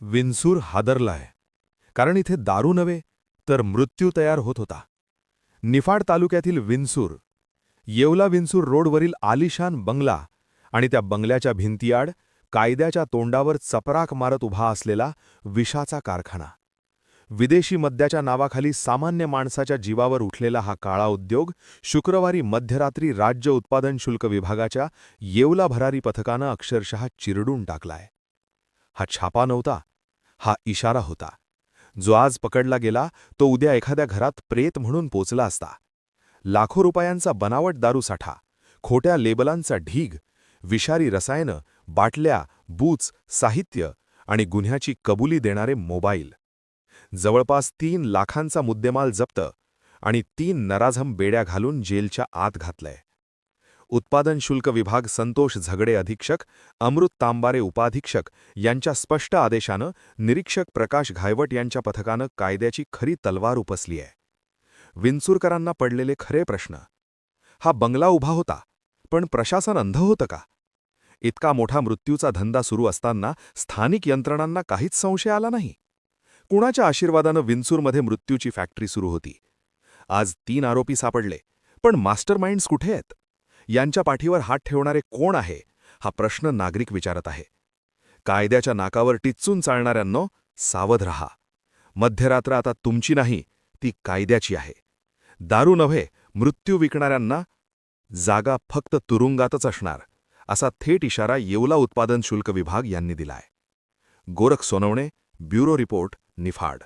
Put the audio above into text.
विन्सूर हादरलाय. कारण इथे दारू नव्हे तर मृत्यू तयार होत होता. निफाड तालुक्यातील विन्सूर येवला विन्सूर रोडवरील आलिशान बंगला आणि त्या बंगल्याच्या भिंतीआड कायद्याच्या तोंडावर चपराक मारत उभा असलेला विषाचा कारखाना. विदेशी मद्याच्या नावाखाली सामान्य माणसाच्या जीवावर उठलेला हा काळा उद्योग शुक्रवारी मध्यरात्री राज्य उत्पादन शुल्क विभागाच्या येवला भरारी पथकानं अक्षरशः चिरडून टाकलाय. हा छापा नव्हता हा इशारा होता. जो आज पकडला गेला तो उद्या एखाद्या घरात प्रेत म्हणून पोचला असता. लाखो रुपयांचा बनावट दारूसाठा खोट्या लेबलांचा ढीग विषारी रसायनं बाटल्या बूच साहित्य आणि गुन्ह्याची कबुली देणारे मोबाईल. जवळपास तीन लाखांचा मुद्देमाल जप्त आणि तीन नराझम बेड्या घालून जेलच्या आत घातलंय. उत्पादन शुल्क विभाग संतोष झगडे अधीक्षक अमृत तांबारे उपाधीक्षक यांच्या स्पष्ट आदेशानं निरीक्षक प्रकाश घायवट यांच्या पथकानं कायद्याची खरी तलवार उपसली आहे. विंचूरकरांना पडलेले खरे प्रश्न. हा बंगला उभा होता पण प्रशासन अंध होतं का? इतका मोठा मृत्यूचा धंदा सुरू असताना स्थानिक यंत्रणांना काहीच संशय आला नाही. कुणाच्या आशीर्वादानं विंचूरमध्ये मृत्यूची फॅक्टरी सुरू होती? आज तीन आरोपी सापडले पण मास्टर माइंड्स कुठे आहेत? यांच्या पाठीवर हात ठेवणारे कोण आहे हा प्रश्न नागरिक विचारत आहे. कायद्याच्या नाकावर टिच्चून चालणाऱ्यांनो सावध रहा. मध्यरात्र आता तुमची नाही ती कायद्याची आहे. दारू नव्हे मृत्यू विकणाऱ्यांना जागा फक्त तुरुंगातच असणार असा थेट इशारा येवला उत्पादन शुल्क विभाग यांनी दिलाय. Gorakh Sonawane bureau report Niphad.